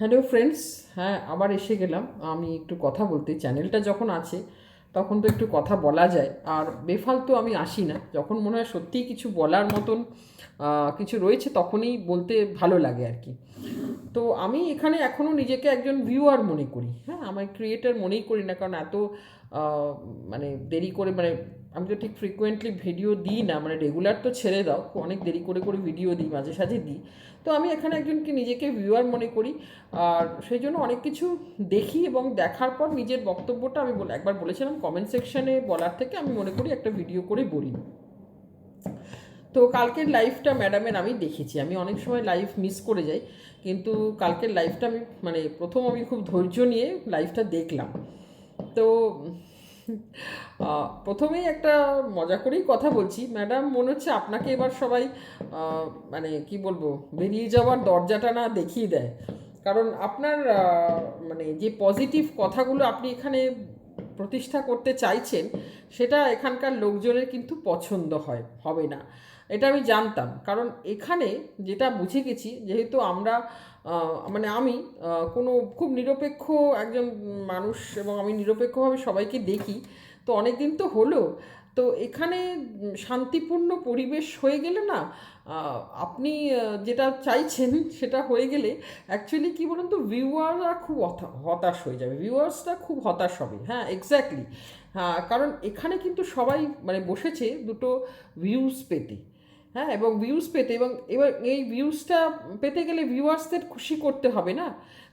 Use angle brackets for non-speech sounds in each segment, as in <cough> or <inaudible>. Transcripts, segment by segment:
Hello friends হ্যাঁ আবার এসে গেলাম। আমি একটু কথা বলতে চ্যানেলটা যখন আছে, তখন তো একটু কথা বলা যায়। আর বেফালতু আমি আসি না। যখন মনে হয় সত্যিই কিছু বলার মতন কিছু রয়েছে, তখনই বলতে ভালো লাগে আর কি। তো আমি এখানে এখনও নিজেকে একজন ভিউয়ার মনে করি। হ্যাঁ আমার ক্রিয়েটার মনেই করি না। কারণ এত মানে দেরি করে মানে আমি তো ঠিক ফ্রিকোয়েন্টলি ভিডিও দিই না মানে রেগুলার তো ছেড়ে দাও, অনেক দেরি করে করে ভিডিও দিই, মাঝে সাঝে দিই। তো আমি এখানে একজনকে নিজেকে ভিউয়ার মনে করি, আর সেই জন্য অনেক কিছু দেখি এবং দেখার পর নিজের বক্তব্যটা আমি একবার বলেছিলাম কমেন্ট সেকশানে বলার থেকে আমি মনে করি একটা ভিডিও করে বলি। তো কালকের লাইফটা ম্যাডামের আমি দেখেছি, আমি অনেক সময় লাইভ মিস করে যাই, কিন্তু কালকের লাইফটা আমি মানে প্রথম আমি খুব ধৈর্য নিয়ে লাইফটা দেখলাম। তো প্রথমেই একটা মজা করেই কথা বলছি। ম্যাডাম, মনে হচ্ছে আপনাকে এবার সবাই মানে কি বলব, বেরিয়ে যাওয়ার দরজাটা না দেখিয়ে দেয়। কারণ আপনার মানে যে পজিটিভ কথাগুলো আপনি এখানে প্রতিষ্ঠা করতে চাইছেন, সেটা এখানকার লোকজনের কিন্তু পছন্দ হয়, হবে না। এটা আমি জানতাম। কারণ এখানে যেটা বুঝে গেছি, যেহেতু আমরা মানে আমি কোনো খুব নিরপেক্ষ একজন মানুষ এবং আমি নিরপেক্ষভাবে সবাইকে দেখি, তো অনেক দিন তো হলো, তো এখানে শান্তিপূর্ণ পরিবেশ হয়ে গেলে না আপনি যেটা চাইছেন <laughs> সেটা হয়ে গেলে অ্যাকচুয়ালি কী বলুন তো ভিউয়াররা খুব হতাশ হয়ে যাবে ভিউয়ার্সরা খুব হতাশ হবে হ্যাঁ এক্স্যাক্টলি হ্যাঁ কারণ এখানে কিন্তু সবাই মানে বসেছে দুটো ভিউজ পেতে। হ্যাঁ এবং ভিউজ পেতে, এবং এবার এই ভিউজটা পেতে গেলে ভিউয়ার্সদের খুশি করতে হবে না।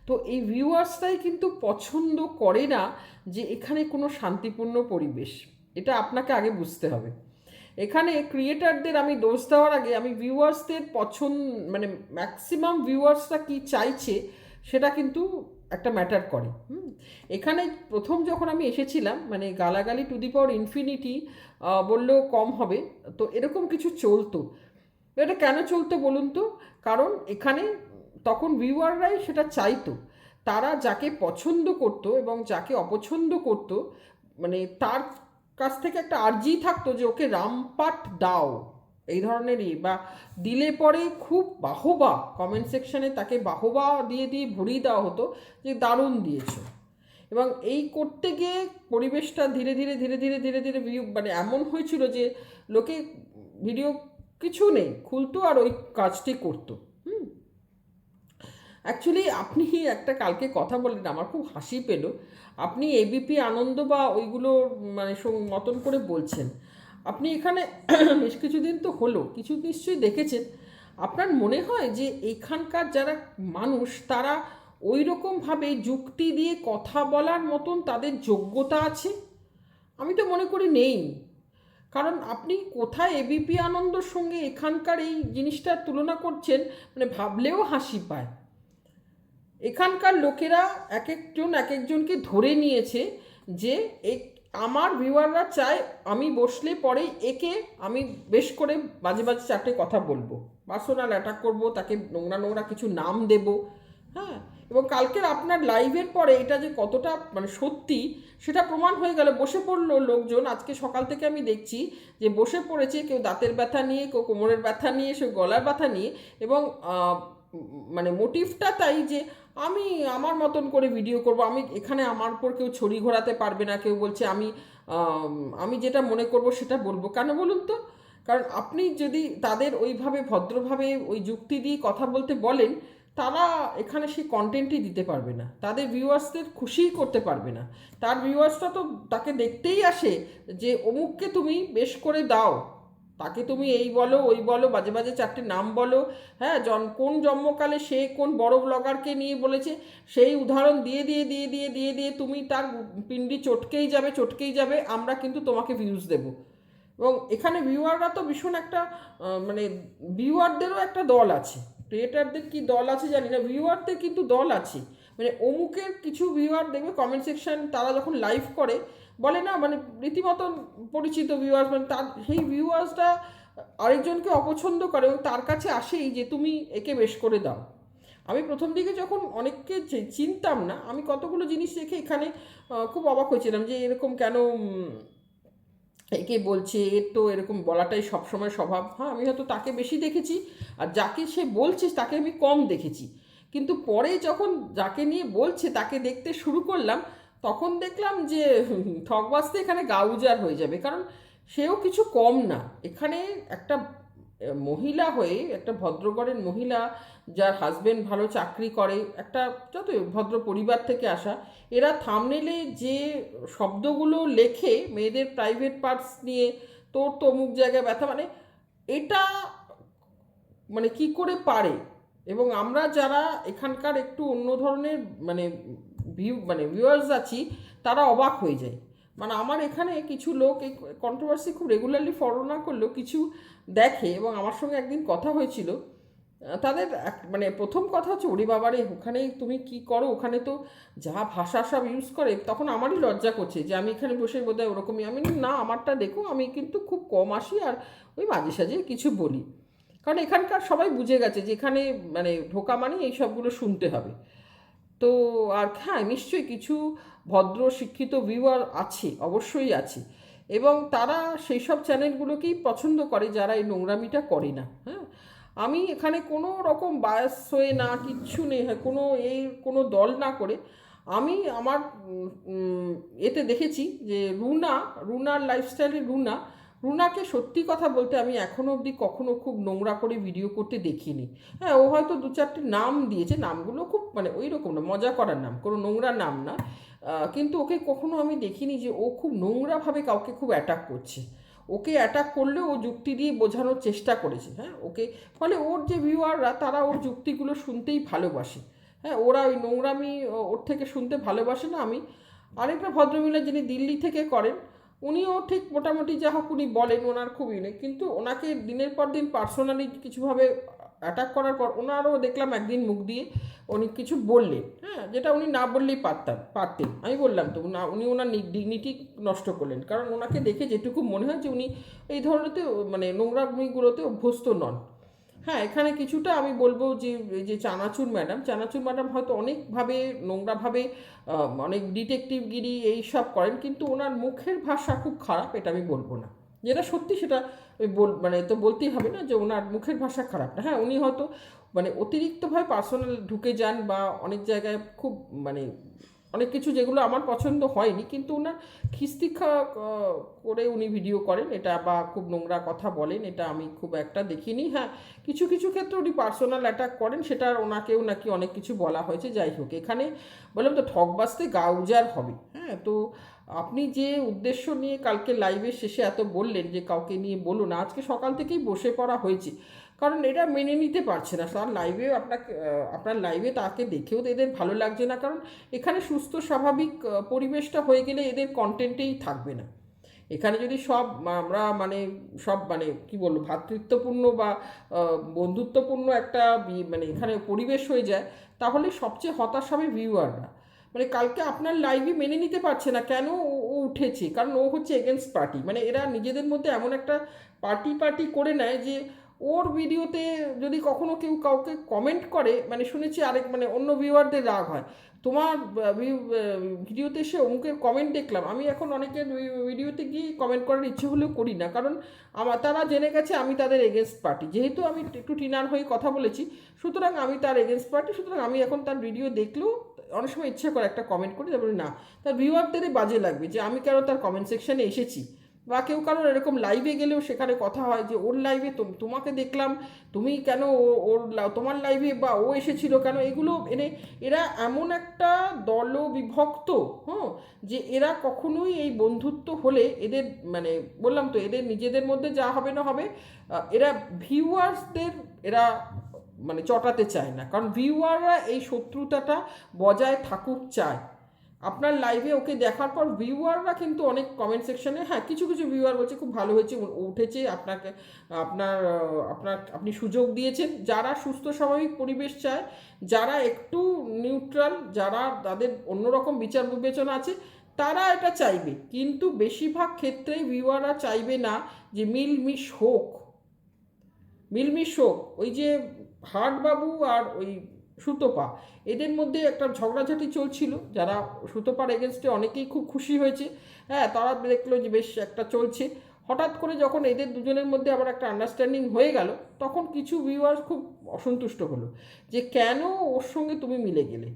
তো এই ভিউয়ার্সরাই কিন্তু পছন্দ করে না যে এখানে কোনো শান্তিপূর্ণ পরিবেশ। এটা আপনাকে আগে বুঝতে হবে। এখানে ক্রিয়েটারদের আমি দোষ দেওয়ার আগে আমি ভিউয়ার্সদের পছন্দ মানে ম্যাক্সিমাম ভিউয়ার্সরা কি চাইছে, সেটা কিন্তু একটা ম্যাটার করে। এখানে প্রথম যখন আমি এসেছিলাম মানে গালাগালি টু দি পাওয়ার ইনফিনিটি বললেও কম হবে, তো এরকম কিছু চলতো। এটা কেন চলতো বলুন তো? কারণ এখানে তখন ভিউয়াররাই সেটা চাইতো। তারা যাকে পছন্দ করতো এবং যাকে অপছন্দ করত মানে তার কাছ থেকে একটা আর্জি থাকতো যে ওকে রামপাট দাও। এই ধরনেরই বা দিলে পরে খুব বাহবা কমেন্ট সেকশনে তাকে বাহবা দিয়ে দিয়ে ভরিয়ে দেওয়া হতো যে দারুণ দিয়েছ। এবং এই করতে গিয়ে পরিবেশটা ধীরে ধীরে ধীরে ধীরে ধীরে ধীরে ভিউ মানে এমন হয়েছিল যে লোকে ভিডিও কিছু নেই, খুলতো আর ওই কাজটি করতো। হুম? অ্যাকচুয়ালি আপনি একটা কালকে কথা বললেন, আমার খুব হাসি পেল। আপনি এবিপি আনন্দ বা ওইগুলো মানে মতন করে বলছেন। আপনি এখানে <clears throat> বেশ কিছুদিন তো হলো, কিছু নিশ্চয়ই দেখেছেন। আপনার মনে হয় যে এখানকার যারা মানুষ, তারা ওই রকমভাবে যুক্তি দিয়ে কথা বলার মতন তাদের যোগ্যতা আছে? আমি তো মনে করি নেই। কারণ আপনি কোথায় এবিপি আনন্দর সঙ্গে এখানকার এই জিনিসটার তুলনা করছেন মানে ভাবলেও হাসি পায়। এখানকার লোকেরা এক একজন এক একজনকে ধরে নিয়েছে যে আমার ভিউয়াররা চায় আমি বসলে পরেই একে আমি বেশ করে বাজে বাজে চারটে কথা বলব। পার্সোনাল অ্যাটাক করব, তাকে নোংরা নোংরা কিছু নাম দেব। হ্যাঁ এবং কালকের আপনার লাইভের পরে এটা যে কতটা মানে সত্যি, সেটা প্রমাণ হয়ে গেল। বসে পড়ল লোকজন। আজকে সকাল থেকে আমি দেখছি যে বসে পড়েছে কেউ দাঁতের ব্যথা নিয়ে, কেউ কোমরের ব্যথা নিয়ে কেউ গলার ব্যথা নিয়ে এবং মানে মোটিভটা তাই যে আমি আমার মতন করে ভিডিও করব। আমি এখানে আমার উপর কেউ ছড়ি ঘোরাতে পারবে না, কেউ বলছে আমি আমি যেটা মনে করব সেটা বলব। কেন বলুন তো? কারণ আপনি যদি তাদের ওইভাবে ভদ্রভাবে ওই যুক্তি দিয়ে কথা বলতে বলেন, তারা এখানে সেই কন্টেন্টই দিতে পারবে না। তাদের ভিউয়ার্সদের খুশিই করতে পারবে না। তার ভিউয়ার্সরা তো তাকে দেখতেই আসে যে অমুককে তুমি বেশ করে দাও। তাকে তুমি এই বলো, ওই বলো, বাজে বাজে চারটে নাম বলো। হ্যাঁ জন, কোন জন্মকালে সে কোন বড় ব্লগারকে নিয়ে বলেছে, সেই উদাহরণ দিয়ে দিয়ে দিয়ে দিয়ে দিয়ে দিয়ে তুমি তার পিন্ডি চটকেই যাবে চটকেই যাবে, আমরা কিন্তু তোমাকে ভিউজ দেবো। এবং এখানে ভিউয়াররা তো ভীষণ একটা মানে ভিউয়ারদেরও একটা দল আছে। ক্রিয়েটারদের কি দল আছে জানি না ভিউয়ারদের কিন্তু দল আছে। মানে অমুকের কিছু ভিউয়ার দেখবে কমেন্ট সেকশন তারা যখন লাইভ করে বলে না মানে রীতিমতন পরিচিত ভিউয়ার্স মানে তার, সেই ভিউয়ার্সটা আরেকজনকে অপছন্দ করে এবং তার কাছে আসেই যে তুমি একে বেশ করে দাও। আমি প্রথম দিকে যখন অনেককে চিনতাম না, আমি কতগুলো জিনিস দেখে এখানে খুব অবাক হয়েছিলাম যে এরকম কেন একে বলছে, এর তো এরকম বলাটাই সবসময় স্বভাব। হ্যাঁ আমি হয়তো তাকে বেশি দেখেছি আর যাকে সে বলছে তাকে আমি কম দেখেছি। কিন্তু পরে যখন যাকে নিয়ে বলছে তাকে দেখতে শুরু করলাম তখন দেখলাম যে হুম, ঠকবাজতে এখানে গাউজার হয়ে যাবে কারণ সেও কিছু কম না। এখানে একটা মহিলা হয়ে একটা ভদ্রগড়ের মহিলা যার হাজবেন্ড ভালো চাকরি করে একটা যত ভদ্র পরিবার থেকে আসা এরা থামনেলে যে শব্দগুলো লেখে মেয়েদের প্রাইভেট পার্টস নিয়ে তোর তো অমুক জায়গায় ব্যথা মানে এটা মানে কি করে পারে? এবং আমরা যারা এখানকার একটু অন্য ধরনের মানে ভিউ মানে ভিউয়ার্স আছি, তারা অবাক হয়ে যায়। মানে আমার এখানে কিছু লোক এই কন্ট্রোভার্সি খুব রেগুলারলি ফলো না করলেও কিছু দেখে এবং আমার সঙ্গে একদিন কথা হয়েছিল। তাদের মানে প্রথম কথা হচ্ছে, ওরে বাবারে ওখানে তুমি কি করো? ওখানে তো যা ভাষা সব ইউজ করে। তখন আমারই লজ্জা করছে যে আমি এখানে বসে বোধহয় ওরকমই। আমি না, আমারটা দেখো, আমি কিন্তু খুব কম আসি আর ওই মাঝে সাঝে কিছু বলি। কারণ এখানকার সবাই বুঝে গেছে যে এখানে মানে ঢোকা মানে এই সবগুলো শুনতে হবে। তো আর হ্যাঁ নিশ্চয়ই কিছু ভদ্র শিক্ষিত ভিউয়ার আছে, অবশ্যই আছে। এবং তারা সেই সব চ্যানেলগুলোকেই পছন্দ করে যারা এই নোংরামিটা করে না হ্যাঁ। আমি এখানে কোনো রকম বায়াস হয়ে না, কিচ্ছু নেই হ্যাঁ কোনো এই কোনো দল না করে। আমি আমার এতে দেখেছি যে রুনা, রুনার লাইফস্টাইলে রুনা রুনাকে সত্যি কথা বলতে আমি এখনও অবধি কখনো খুব নোংরা করে ভিডিও করতে দেখিনি। হ্যাঁ ও হয়তো দু চারটি নাম দিয়েছে, নামগুলো খুব মানে ওই রকম না, মজা করার নাম, কোনো নোংরা নাম না। কিন্তু ওকে কখনো আমি দেখিনি যে ও খুব নোংরাভাবে কাউকে খুব অ্যাটাক করছে। ওকে অ্যাটাক করলেও ও যুক্তি দিয়ে বোঝানোর চেষ্টা করেছে হ্যাঁ ওকে। ফলে ওর যে ভিউয়াররা তারা ওর যুক্তিগুলো শুনতেই ভালোবাসে। হ্যাঁ ওরা ওই নোংরামি ওর থেকে শুনতে ভালোবাসে না আমি। আরেকটা ভদ্রমহিলা যিনি দিল্লি থেকে করেন উনিও ঠিক মোটামুটি যা হোক উনি বলেন, ওনার খুব ইউনিক। কিন্তু ওনাকে দিনের পর দিন পার্সোনালি কিছুভাবে অ্যাটাক করার পর ওনারও দেখলাম একদিন মুখ দিয়ে উনি কিছু বললেন হ্যাঁ যেটা উনি না বললেই পারতাম, পারতেন। আমি বললাম তো, না, উনি ওনার ডিগনিটি নষ্ট করলেন। কারণ ওনাকে দেখে যেটুকু মনে হয় যে উনি এই ধরনেরতে মানে নোংরামিগুলোতে অভ্যস্ত নন। হ্যাঁ এখানে কিছুটা আমি বলব যে যে চানাচুর ম্যাডাম চানাচুর ম্যাডাম হয়তো অনেকভাবে নোংরাভাবে অনেক ডিটেকটিভগিরি এই সব করেন, কিন্তু ওনার মুখের ভাষা খুব খারাপ, এটা আমি বলব না। যেটা সত্যি সেটা বল মানে তো বলতেই হবে না যে, ওনার মুখের ভাষা খারাপ না। হ্যাঁ উনি হয়তো মানে অতিরিক্তভাবে পার্সোনাল ঢুকে যান বা অনেক জায়গায় খুব মানে অনেক কিছু যেগুলো আমার পছন্দ হয়নি, কিন্তু ওনার খিস্তিক্ষা করে উনি ভিডিও করেন। এটা বা খুব নোংরা কথা বলেন, এটা আমি খুব একটা দেখিনি। হ্যাঁ কিছু কিছু ক্ষেত্রে উনি পার্সোনাল অ্যাটাক করেন, সেটা ওনাকেও নাকি অনেক কিছু বলা হয়েছে। যাই হোক, এখানে বললাম তো ঠকবাসতে গাউজার হবে। হ্যাঁ তো আপনি যে উদ্দেশ্য নিয়ে কালকে লাইভের শেষে এত বললেন যে, কাউকে নিয়ে বলুন, আজকে সকাল থেকেই বসে পড়া হয়েছে। কারণ এটা মেনে নিতে পারছে না। তার লাইভে আপনাকে আপনার লাইভে তাকে দেখেও তো এদের ভালো লাগছে না। কারণ এখানে সুস্থ, স্বাভাবিক পরিবেশটা হয়ে গেলে এদের কন্টেন্টেই থাকবে না। এখানে যদি সব আমরা মানে সব মানে কি বলব ভ্রাতৃত্বপূর্ণ বা বন্ধুত্বপূর্ণ একটা মানে এখানে পরিবেশ হয়ে যায়, তাহলে সবচেয়ে হতাশ হবে ভিউয়াররা মানে কালকে আপনার লাইভই মেনে নিতে পারছে না। কেন ও উঠেছে? কারণ ও হচ্ছে এগেনস্ট পার্টি মানে এরা নিজেদের মধ্যে এমন একটা পার্টি পার্টি করে নেয় যে ওর ভিডিওতে যদি কখনো কেউ কাউকে কমেন্ট করে মানে শুনেছি আরেক মানে অন্য ভিউয়ারদের রাগ হয়। তোমার ভিডিওতে এসে অমুকের কমেন্ট দেখলাম। আমি এখন অনেকের ভিডিওতে গিয়ে কমেন্ট করার ইচ্ছে হলেও করি না। কারণ আমার তারা জেনে গেছে আমি তাদের এগেনস্ট পার্টি যেহেতু আমি একটু টিনার হয়ে কথা বলেছি, সুতরাং আমি তার এগেনস্ট পার্টি সুতরাং আমি এখন তার ভিডিও দেখলেও অনেক সময় ইচ্ছে করে একটা কমেন্ট করি। তারপরে না, তার ভিউয়ারদেরই বাজে লাগবে যে আমি কেন তার কমেন্ট সেকশানে এসেছি। বা কেউ কারোর এরকম লাইভে গেলেও সেখানে কথা হয় যে, ওর লাইভে তোমাকে দেখলাম, তুমি কেন ওর তোমার লাইভে বা ও এসেছিল কেন? এগুলো এনে, এরা এমন একটা দল বিভক্ত হ্যাঁ যে এরা কখনোই এই বন্ধুত্ব হলে এদের মানে বললাম তো, এদের নিজেদের মধ্যে যা হবে না হবে এরা ভিউয়ার্সদের এরা মানে চটাতে চায় না। কারণ ভিউয়াররা এই শত্রুতাটা বজায় থাকুক চায়। আপনার লাইভে ওকে দেখার পর ভিউয়াররা কিন্তু অনেক কমেন্ট সেকশনে হ্যাঁ কিছু কিছু ভিউয়ার বলছে, খুব ভালো হয়েছে উঠেছে, আপনাকে, আপনার আপনার, আপনি সুযোগ দিয়েছেন। যারা সুস্থ স্বাভাবিক পরিবেশ চায়, যারা একটু নিউট্রাল যারা তাদের অন্যরকম বিচার বিবেচনা আছে, তারা এটা চাইবে। কিন্তু বেশিরভাগ ক্ষেত্রেই ভিউয়াররা চাইবে না যে মিলমিশ হোক। মিলমিশ হোক। ওই যে হাটবাবু আর ওই সুতপা। এদের মধ্যে একটা ঝগড়াঝাটি চলছিল, যারা সুতপার এগেনস্টে অনেকেই খুব খুশি হয়েছে। হ্যাঁ তারা দেখল যে বেশ একটা চলছে। হঠাৎ করে যখন এদের দুজনের মধ্যে আবার একটা আন্ডারস্ট্যান্ডিং হয়ে গেল, তখন কিছু ভিউয়ার্স খুব অসন্তুষ্ট হলো যে কেন ওর সঙ্গে তুমি মিলে গেলে?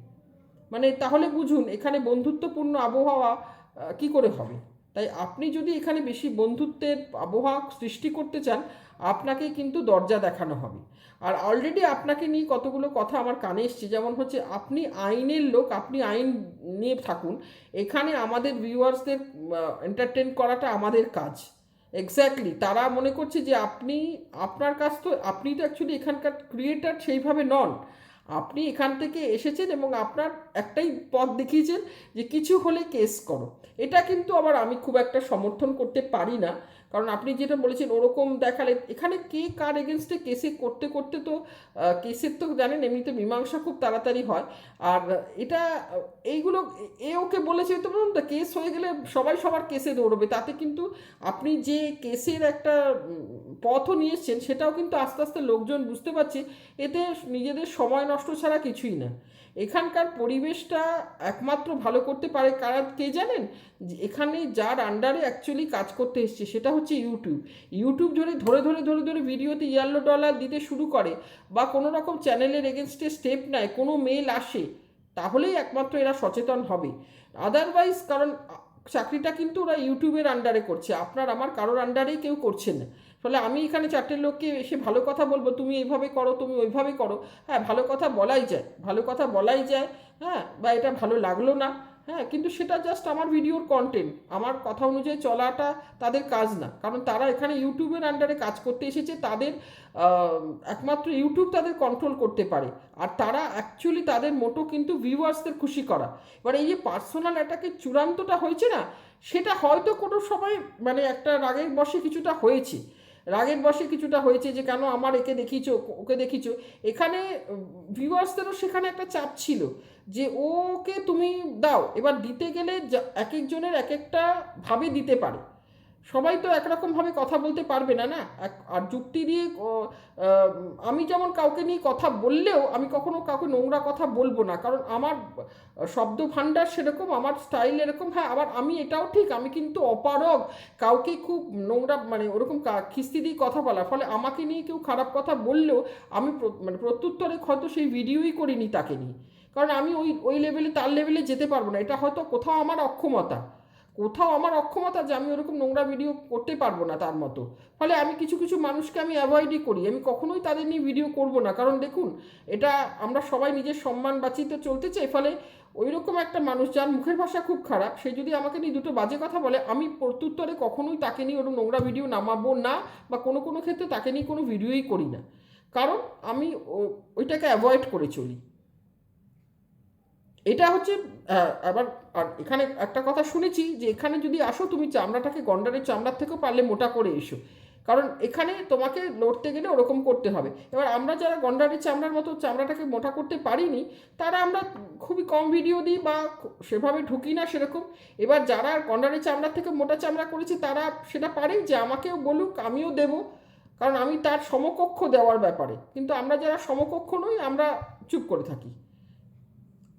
মানে তাহলে বুঝুন, এখানে বন্ধুত্বপূর্ণ আবহাওয়া কি করে হবে? তাই আপনি যদি এখানে বেশি বন্ধুত্বের আবহাওয়া সৃষ্টি করতে চান, আপনাকে কিন্তু দরজা দেখানো হবে। আর অলরেডি আপনাকে নিয়ে কতগুলো কথা আমার কানে এসছে। যেমন হচ্ছে, আপনি আইনের লোক, আপনি আইন নিয়ে থাকুন, এখানে আমাদের ভিউয়ার্সদের এন্টারটেন করাটা আমাদের কাজ। এক্স্যাক্টলি তারা মনে করছে যে আপনি, আপনার কাজ তো, আপনি তো অ্যাকচুয়ালি এখানকার ক্রিয়েটার সেইভাবে নন। আপনি এখান থেকে এসেছেন এবং আপনার একটাই পথ দেখিয়েছেন যে কিছু হলে কেস করো। এটা কিন্তু আবার আমি খুব একটা সমর্থন করতে পারি না। কারণ আপনি যেটা বলেছেন, ওরকম দেখালে, এখানে কে কার এগেনস্টে কেসে করতে করতে তো কেসের তো জানেন, এমনিতে মীমাংসা খুব তাড়াতাড়ি হয়। আর এটা, এইগুলো, এ- ওকে বলেছে, তো বলুন তো কেস হয়ে গেলে সবাই সবার কেসে দৌড়বে। তাতে কিন্তু আপনি যে কেসের একটা পথও নিয়ে সেটাও কিন্তু আস্তে আস্তে লোকজন বুঝতে পারছে, এতে নিজেদের সময় নষ্ট ছাড়া কিছুই না। এখানকার পরিবেশটা একমাত্র ভালো করতে পারে কারা, কে জানেন? এখানে যার আন্ডারে অ্যাকচুয়ালি কাজ করতে এসছে, সেটা হচ্ছে ইউটিউব ইউটিউব ধরে ধরে ধরে ধরে ধরে ভিডিওতে ইয়ার্লো ডলার দিতে শুরু করে, বা কোনো রকম চ্যানেলের এগেনস্টে স্টেপ নেয়, কোনো মেল আসে, তাহলেই একমাত্র এরা সচেতন হবে। আদারওয়াইজ কারণ চাকরিটা কিন্তু ওরা ইউটিউবের আন্ডারে করছে, আপনার, আমার কারোর আন্ডারেই কেউ করছে না। ফলে আমি এখানে চারটে লোককে এসে ভালো কথা বলব, তুমি এইভাবে করো, তুমি ওইভাবে করো। হ্যাঁ ভালো কথা বলাই যায়, ভালো কথা বলাই যায় হ্যাঁ বা এটা ভালো লাগল না হ্যাঁ কিন্তু সেটা জাস্ট আমার ভিডিওর কন্টেন্ট আমার কথা অনুযায়ী চলাটা তাদের কাজ না, কারণ তারা এখানে ইউটিউবের আন্ডারে কাজ করতে এসেছে, তাদের একমাত্র ইউটিউব তাদের কন্ট্রোল করতে পারে, আর তারা অ্যাকচুয়ালি তাদের মোটো কিন্তু ভিউয়ার্সদের খুশি করা। এবার এই যে পার্সোনাল অ্যাটাকে চূড়ান্তটা হয়েছে না, সেটা হয়তো কোনো সময় মানে একটা রাগের বসে কিছুটা হয়েছে রাগের বসে কিছুটা হয়েছে যে, কেন আমার একে দেখিছ ওকে দেখিছ এখানে ভিউয়ার্সদেরও সেখানে একটা চাপ ছিল যে, ওকে তুমি দাও, এবার দিতে গেলে এক একজনের এক একটা ভাবে দিতে পারে। সবাই তো একরকমভাবে কথা বলতে পারবে না না? এক- আর যুক্তি দিয়ে আমি যেমন কাউকে নিয়ে কথা বললেও আমি কখনো কাউকে নোংরা কথা বলব না, কারণ আমার শব্দ ভাণ্ডার সেরকম, আমার স্টাইল এরকম হ্যাঁ আবার আমি এটাও ঠিক, আমি কিন্তু অপারগ, কাউকে খুব নোংরা মানে ওরকম খিস্তি দিয়ে কথা বলা, ফলে আমাকে নিয়ে কেউ খারাপ কথা বললেও আমি মানে প্রত্যুত্তরে হয়তো সেই ভিডিওই করিনি তাকে নিয়ে, কারণ আমি ওই ওই লেভেলে তার লেভেলে যেতে পারব না, এটা হয়তো কোথাও আমার অক্ষমতা। কোথাও আমার অক্ষমতা যে আমি ওরকম নোংরা ভিডিও করতে পারব না তার মতো। ফলে আমি কিছু কিছু মানুষকে আমি অ্যাভয়েডই করি। আমি কখনোই তাদের নিয়ে ভিডিও করব না। কারণ দেখুন, এটা আমরা সবাই নিজের সম্মান বাঁচিয়ে চলতে চাই, ফলে ওই রকম একটা মানুষ যার মুখের ভাষা খুব খারাপ, সে যদি আমাকে নিয়ে দুটো বাজে কথা বলে, আমি প্রত্যুত্তরে কখনোই তাকে নিয়ে ওরকম নোংরা ভিডিও নামাবো না বা কোনো কোনো ক্ষেত্রে তাকে নিয়ে কোনো ভিডিওই করি না। কারণ আমি ওইটাকে অ্যাভয়েড করে চলি। এটা হচ্ছে আবার, আর এখানে একটা কথা শুনেছি যে এখানে যদি আসো তুমি চামড়াটাকে গন্ডারের চামড়ার থেকেও পারলে মোটা করে এসো। কারণ এখানে তোমাকে লড়তে গেলে ওরকম করতে হবে। এবার আমরা যারা গন্ডারের চামড়ার মতো চামড়াটাকে মোটা করতে পারিনি, তারা আমরা খুবই কম ভিডিও দিই বা সেভাবে ঢুকি না সেরকম। এবার যারা গন্ডারের চামড়ার থেকে মোটা চামড়া করেছে, তারা সেটা পারে যে আমাকেও বলুক, আমিও দেব। কারণ আমি তার সমকক্ষ দেওয়ার ব্যাপারে। কিন্তু আমরা যারা সমকক্ষ নই, আমরা চুপ করে থাকি।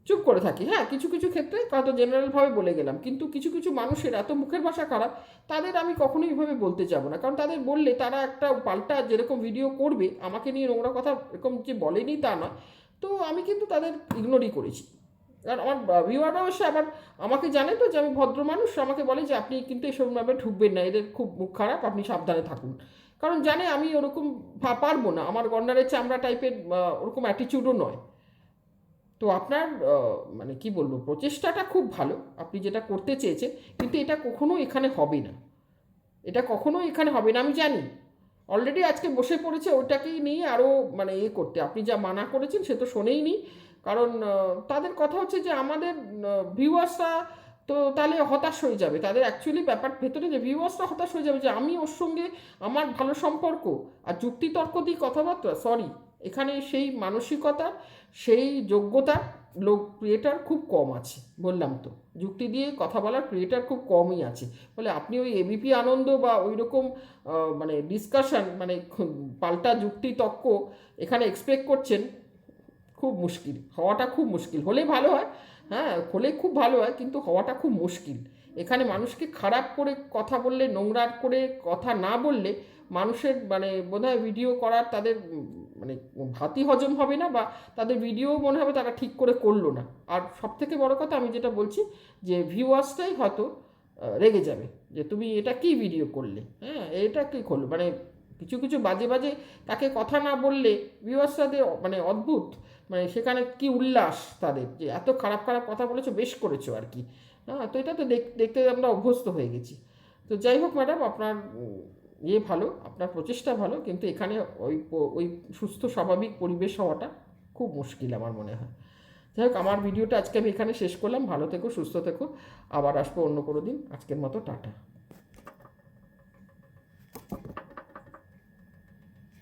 চুপ করে থাকি। হ্যাঁ কিছু কিছু ক্ষেত্রে হয়তো জেনারেলভাবে বলে গেলাম, কিন্তু কিছু কিছু মানুষের এত মুখের ভাষা খারাপ, তাদের আমি কখনোই এইভাবে বলতে যাব না। কারণ তাদের বললে তারা একটা পাল্টা যেরকম ভিডিও করবে, আমাকে নিয়ে নোংরা কথা এরকম যে বলেনি তা না। তো আমি কিন্তু তাদের ইগনোরই করেছি। কারণ আমার ভিউয়াররাও এসে আবার আমাকে জানে তো যে আমি ভদ্র মানুষ, আমাকে বলে যে আপনি কিন্তু এসবভাবে ঢুকবেন না, এদের খুব মুখ খারাপ, আপনি সাবধানে থাকুন। কারণ জানে আমি ওরকম পারব না, আমার গন্ডারের চামড়া টাইপের ওরকম অ্যাটিচিউডও নয়। তো আপনার মানে কি বলব, প্রচেষ্টাটা খুব ভালো। আপনি যেটা করতে চেয়েছেন, কিন্তু এটা কখনো এখানে হবে না। এটা কখনো এখানে হবে না, আমি জানি। অলরেডি আজকে বসে পড়েছে ওটাকেই নিয়ে আরও মানে এ করতে। আপনি যা মানা করেছেন, সে তো শোনেই নি কারণ তাদের কথা হচ্ছে যে, আমাদের ভিউয়ার্সরা তো তাহলে হতাশ হয়ে যাবে। তাদের অ্যাকচুয়ালি ব্যাপার ভেতরে যে ভিউয়ার্সরা হতাশ হয়ে যাবে যে, আমি ওর সঙ্গে আমার ভালো সম্পর্ক। আর যুক্তিতর্ক দিয়ে কথাবার্তা সরি এখানে সেই মানসিকতা, সেই যোগ্যতা লোক ক্রিয়েটার খুব কম আছে, বললাম তো। যুক্তি দিয়ে কথা বলার ক্রিয়েটার খুব কমই আছে। বলে আপনি ওই এবিপি আনন্দ বা ওই রকম মানে ডিসকাশন মানে পাল্টা যুক্তি তর্ক এখানে এক্সপেক্ট করছেন, খুব মুশকিল। হওয়াটা খুব মুশকিল। হলে ভালো হয় হ্যাঁ হলে খুব ভালো হয়, কিন্তু হওয়াটা খুব মুশকিল। এখানে মানুষকে খারাপ করে কথা বললে, নোংরা করে কথা না বললে মানুষের মানে বোধহয় ভিডিও করার তাদের মানে ভাতই হজম হবে না বা তাদের ভিডিও মনে হবে তারা ঠিক করে করল না। আর সব থেকে বড় কথা আমি যেটা বলছি যে ভিউয়ার্সটাই হয়তো রেগে যাবে যে তুমি এটা কি ভিডিও করলে? হ্যাঁ এটা কী করল? মানে কিছু কিছু বাজে বাজে তাকে কথা না বললে ভিউয়ার্সদের মানে অদ্ভুত। মানে সেখানে কি উল্লাস তাদের যে এত খারাপ খারাপ কথা বলেছ, বেশ করেছ আর কি। হ্যাঁ তো এটা তো দেখ- দেখতে আমরা অভ্যস্ত হয়ে গেছি। তো যাই হোক ম্যাডাম, আপনার ইয়ে ভালো, আপনার প্রচেষ্টা ভালো, কিন্তু এখানে ওই ওই সুস্থ স্বাভাবিক পরিবেশ হওয়াটা খুব মুশকিল আমার মনে হয়। যাই হোক, আমার ভিডিওটা আজকে আমি এখানে শেষ করলাম। ভালো থেকো, সুস্থ থেকো। আবার আসব অন্য কোনো দিন। আজকের মতো, টাটা।